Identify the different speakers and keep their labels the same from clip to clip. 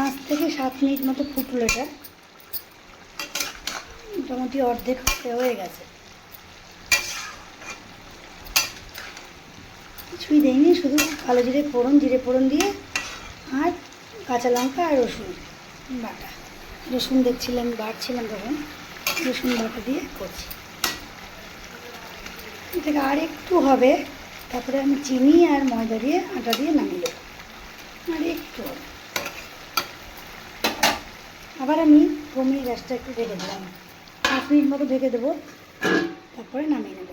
Speaker 1: পাঁচ থেকে সাত মিনিট মতো ফুটলো এটা। মোটামুটি অর্ধেক হয়ে গেছে। কিছুই দেয়নি শুধু কালো জিরে ফোড়ন জিরে ফোড়ন দিয়ে আর কাঁচা লঙ্কা আর রসুন বাটা। রসুন দেখছিলাম, বাটছিলাম তখন। রসুন বাটা দিয়ে করছি। এটাকে আর একটু হবে, তারপরে আমি চিনি আর ময়দা দিয়ে, আটা দিয়ে নামিয়ে দেবো আর একটু হবে আবার আমি কমিয়ে গ্যাসটা একটু ঢেকে দিলাম। পাঁচ মিনিট মতো ঢেকে দেবো। তারপরে নামিয়ে নেব।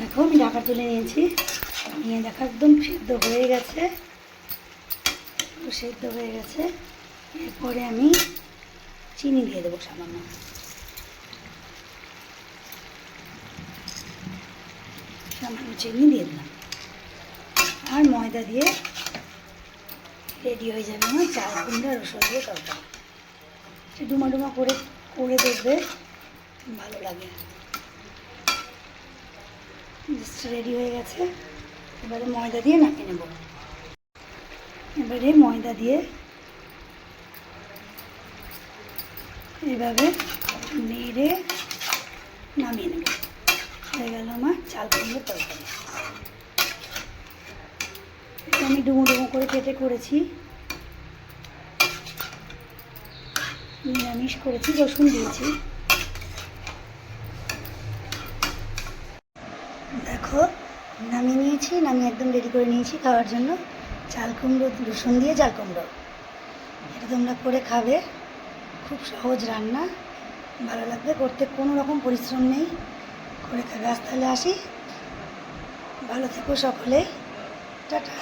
Speaker 1: দেখো, আমি ঢাকা তুলে নিয়েছি। নিয়ে দেখো, একদম সেদ্ধ হয়ে গেছে। সেদ্ধ হয়ে গেছে। এরপরে আমি চিনি দিয়ে দেবো সামান্য। সামান্য চিনি দিয়ে দিলাম। আর ময়দা দিয়ে রেডি হয়ে যাবে আমার চাল কুমড়া রসুন দিয়ে তরকারি। সে ডুমা ডুমা করে করে দেখবে। ভালো লাগে। রেডি হয়ে গেছে। এবারে ময়দা দিয়ে নামিয়ে নেব। এবারে ময়দা দিয়ে এভাবে নেড়ে নামিয়ে নেব। হয়ে গেল আমার চাল কুমড়োর তরকারি। আমি ডুমো ডুমো করে কেটে করেছি। নিরামিষ করেছি, রসুন দিয়েছি। দেখো, নামিয়ে নিয়েছি, নামিয়ে একদম রেডি করে নিয়েছি খাওয়ার জন্য। চাল কুমড়ো, রসুন দিয়ে চাল কুমড়ো। এটা তোমরা করে খাবে, খুব সহজ রান্না, ভালো লাগবে, করতে কোনো রকম পরিশ্রম নেই, করে খাবে। আজ তাহলে আসি, ভালো থেকো সকলে, টাটা।